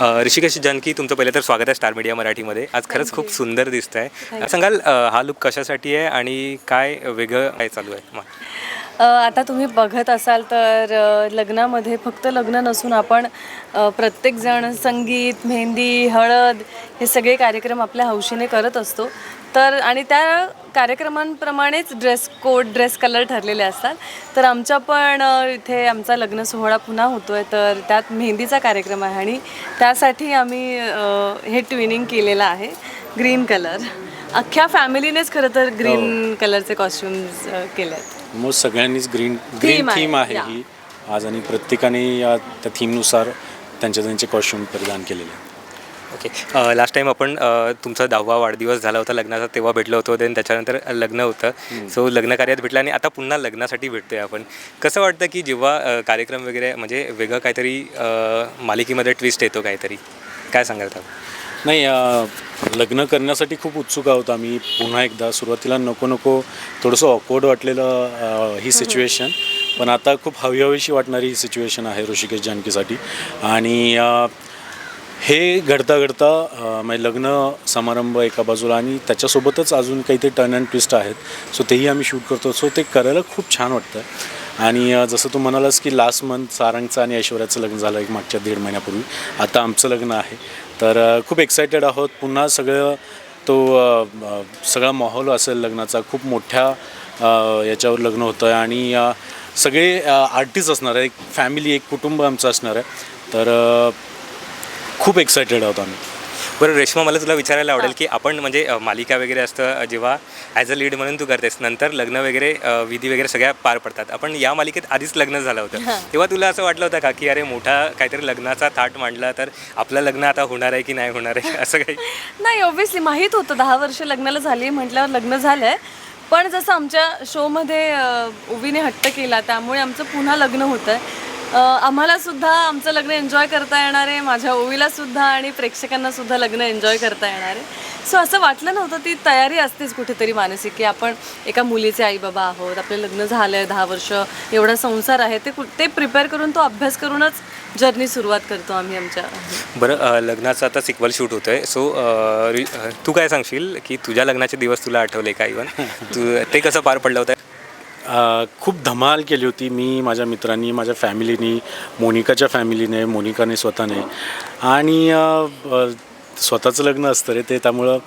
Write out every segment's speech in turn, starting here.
ऋषिकेश जानकी तुमचं पहिलं तर स्वागत आहे स्टार मीडिया मराठीमध्ये. आज खरंच खूप सुंदर दिसत आहे सांगाल हा लुक कशासाठी आहे आणि काय वेगळं काय चालू आहे? आता तुम्ही बघत असाल तर लग्नामध्ये फक्त लग्न नसून आपण प्रत्येकजण संगीत मेहंदी हळद हे सगळे कार्यक्रम आपल्या हौशीने करत असतो. तर आणि त्या कार्यक्रमांप्रमाणेच ड्रेस कोड ड्रेस कलर ठरलेले असतात. तर आमच्या पण इथे आमचा लग्न सोहळा पुन्हा होतो आहे तर त्यात मेहंदीचा कार्यक्रम आहे आणि त्यासाठी आम्ही हे ट्विनिंग केलेलं आहे ग्रीन कलर. अख्ख्या फॅमिलीनेच खरं तर ग्रीन कलरचे कॉस्ट्युम्स केले आहेत मग सगळ्यांनीच ग्रीन ग्रीन आहे, थीम आहे. yeah. ही. आज आणि प्रत्येकाने या त्या थीमनुसार त्यांच्या त्यांचे कॉस्ट्युम परिधान केलेले आहे. ओके लास्ट टाइम आपण अ, तुमचा दहावा वाढदिवस झाला होता लग्नाचा तेव्हा भेटलो होतो देन त्याच्यानंतर लग्न होतं. सो लग्न कार्यात भेटलं आणि आता पुन्हा लग्नासाठी भेटतोय आपण. कसं वाटतं की जेव्हा अ, कार्यक्रम वगैरे म्हणजे वेगळं काहीतरी अ, मालिकेमध्ये ट्विस्ट येतो काहीतरी? काय सांगाल त्यावर? नाही अं, लग्न करण्यासाठी खूप उत्सुक आहोत आम्ही. पुन्हा एकदा सुरुवातीला नको नको थोडंसं ऑकवर्ड वाटलेलं अं, ही सिच्युएशन पण आता खूप हवी हवीशी वाटणारी ही सिच्युएशन आहे ऋषिकेश जानकीसाठी. आणि अं, हे घडता घडता अं, म्हणजे लग्न समारंभ एका बाजूला आणि त्याच्यासोबतच अजून काहीतरी टर्न अँड ट्विस्ट आहेत. सो तेही आम्ही शूट करतो. सो ते करायला खूप छान वाटतं. आणि अं, जसं तू म्हणालास की लास्ट मंथ सारंगचं आणि ऐश्वर्याचं लग्न झालं एक मागच्या दीड महिन्यापूर्वी. आता आमचं लग्न आहे. तर खूप एक्सायटेड आहोत. पुन्हा सगळं तो सगळा माहोल असेल लग्नाचा खूप मोठ्या याच्यावर लग्न होतं आहे आणि सगळे आर्टिस्ट असणार आहे. एक फॅमिली एक कुटुंब आमचं असणार आहे. तर खूप एक्सायटेड आहोत आम्ही. बरं रेश्मा मला तुला विचारायला आवडेल की आपण म्हणजे मालिका वगैरे असतं जेव्हा ॲज अ लीड म्हणून तू करतेस नंतर लग्न वगैरे विधी वगैरे सगळ्या पार पडतात. आपण या मालिकेत आधीच लग्न झालं होतं. तेव्हा तुला असं वाटलं होतं का की अरे मोठा काहीतरी लग्नाचा थाट मांडला तर आपलं लग्न आता होणार आहे की नाही होणार आहे असं काही? नाही ऑब्व्हियसली माहीत होतं दहा वर्ष लग्नाला झाली म्हटल्यावर लग्न झालं आहे पण जसं आमच्या शोमध्ये अ, उवीने हट्ट केला त्यामुळे आमचं पुन्हा लग्न होतं आम्हाला सुद्धा आमचं लग्न एन्जॉय करता येणार आहे. माझ्या ओवीला सुद्धा आणि प्रेक्षकांना सुद्धा लग्न एन्जॉय करता येणार आहे. सो असं वाटलं नव्हतं ती तयारी असतेच कुठेतरी मानसिक की आपण एका मुलीचे आई बाबा आहोत. आपलं लग्न झालं आहे दहा वर्ष एवढा संसार आहे. ते कु- ते प्रिपेअर करून तो अभ्यास करूनच जर्नी सुरुवात करतो आम्ही आमच्या. बरं लग्नाचं आता सिक्वल शूट होतं आहे सो तू काय सांगशील की तुझ्या लग्नाचे दिवस तुला आठवले का इवन तू ते कसं पार पडलं होतं? खूप धमाल केली होती मी माझ्या मित्रांनी माझ्या फॅमिलीनी मोनिकाच्या फॅमिलीने मोनिकाने स्वतःने. आणि स्वतःचं लग्न असतं रे ते त्यामुळं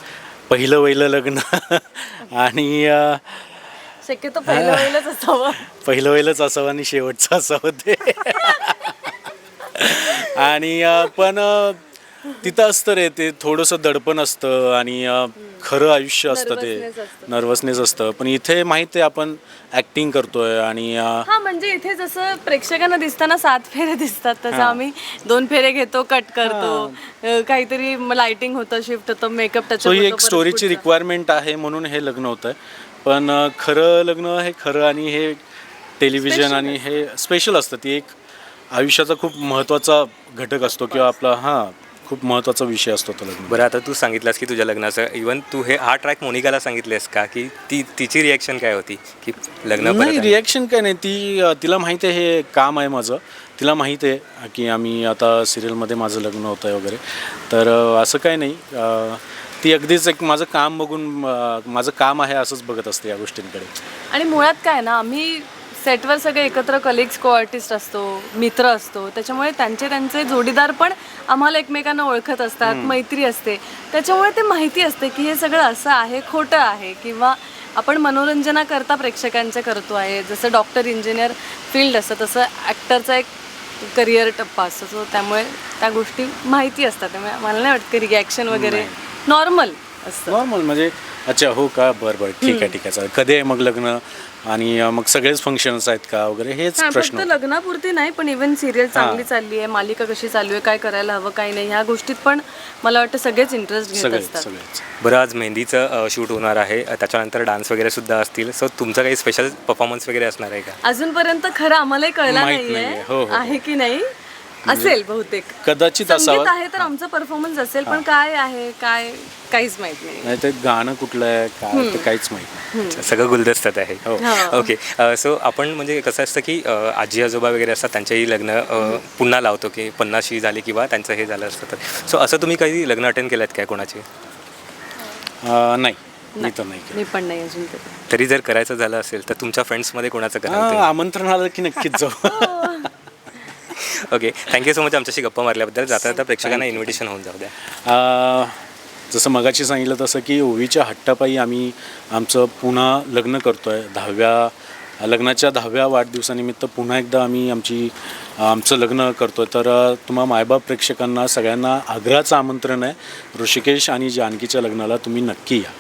पहिलं वहिलं लग्न. आणि शक्यतो पहिलं पहिलंच असावं. पहिलं वहिलंच असावं आणि शेवटचं असावं ते. आणि पण तिथं असतं रे ते थोडंसं दडपण असतं आणि अं, खरं आयुष्य असतं ते. Nervousness असतं. नर्वसनेस असतं. पण इथे माहीत आहे आपण ॲक्टिंग करतोय आणि अं, हा म्हणजे इथे जसं प्रेक्षकांना दिसताना सात फेरे दिसतात तसं आम्ही दोन फेरे घेतो कट करतो. अ, काहीतरी लाइटिंग होतं शिफ्ट होतं मेकअप सो ही एक स्टोरीची रिक्वायरमेंट आहे म्हणून हे लग्न होतं पण अं, खरं लग्न हे खरं आणि हे टेलिव्हिजन आणि हे स्पेशल असतं. ती एक आयुष्याचा खूप महत्त्वाचा घटक असतो किंवा आपला हां. खूप महत्त्वाचा विषय असतो तो लग्न. बरं आता तू सांगितलंस की तुझ्या लग्नाचं इवन तू हे हा ट्रॅक मोनिकाला सांगितलेस का की ती तिची रिॲक्शन काय होती की लग्न नाही? रिॲक्शन काय नाही. ती तिला माहीत आहे हे काम आहे माझं. तिला माहीत आहे की आम्ही आता सिरियलमध्ये माझं लग्न होतं आहे वगैरे. तर अं, असं काय नाही. अं, ती अगदीच एक माझं काम बघून अं, माझं काम आहे असंच बघत असते या गोष्टींकडे. आणि मुळात काय ना आम्ही सेटवर सगळे एकत्र कलिग्स को आर्टिस्ट असतो मित्र असतो. त्याच्यामुळे त्यांचे त्यांचे जोडीदार पण आम्हाला एकमेकांना ओळखत असतात मैत्री असते. त्याच्यामुळे ते माहिती असते की हे सगळं असं आहे खोटं आहे किंवा आपण मनोरंजनाकरता प्रेक्षकांच्या करतो आहे. जसं डॉक्टर इंजिनियर फील्ड असतं तसं ॲक्टरचा एक करिअर टप्पा असतो. सो त्यामुळे त्या गोष्टी माहिती असतात. त्यामुळे मला नाही वाटत रिॲक्शन वगैरे नॉर्मल असतं. नॉर्मल म्हणजे अच्छा हो का? बरं बरं. ठीक आहे ठीक आहे. चालेल. कधी आहे मग लग्न? आणि अं, मग सगळेच फंक्शन्स आहेत का? वगैरे हेच हा, प्रश्न फक्त लग्नापुरती नाही पण इव्हन सिरियल चांगली चालली आहे मालिका कशी चालू आहे काय करायला हवं काय नाही ह्या गोष्टीत पण मला वाटतं सगळेच इंटरेस्ट घेत सगळेच असतात. सगळेच. बरं आज मेहंदीचं शूट होणार आहे. अ, त्याच्यानंतर डान्स वगैरे सुद्धा असतील. सो तुमचं काही स्पेशल परफॉर्मन्स वगैरे असणार आहे का? अजूनपर्यंत खरं आम्हालाही कळलं माहीत नाहीये. नाहीये. हो, हो, हो. आहे की नाही? असेल बहुतेक. कदाचित संगीत असावं. आहे तर आमचा परफॉर्मन्स असेल पण काय आहे काय काहीच माहीत नाही. नाही ते गाणं कुठलं आहे काय ते काहीच माहीत नाही. सगळं गुलदस्त्यात आहे. हो. हो. ओके. सो आपण म्हणजे कसं असतं की अ, आजी आजोबा वगैरे असतात त्यांचेही लग्न अ, पुन्हा लावतो की पन्नाशी झाली किंवा त्यांचं हे झालं असतं तर. सो असं तुम्ही काही लग्न अटेंड केलं काय कोणाचे? अं, नाही. मी तर नाही केलं. मी पण नाही अजून तरी तरी जर करायचं झालं असेल तर तुमच्या फ्रेंड्समध्ये कोणाचं हां, कराल आमंत्रण आलं की नक्कीच जाऊ. ओके थँक्यू सो मच आमच्याशी गप्पा मारल्याबद्दल जाता जाता प्रेक्षकांना इन्व्हिटेशन होऊन जाऊ द्या. जसं मगाशी सांगितलं तसं की ओवीच्या हट्टापायी आम्ही आमचं पुन्हा लग्न करतो आहे दहाव्या लग्नाच्या दहाव्या वाढदिवसानिमित्त पुन्हा एकदा आम्ही आमची आमचं लग्न करतो आहे तर तुम्हा मायबाप प्रेक्षकांना सगळ्यांना आग्रहाचं आमंत्रण आहे. ऋषिकेश आणि जानकीच्या लग्नाला तुम्ही नक्की या.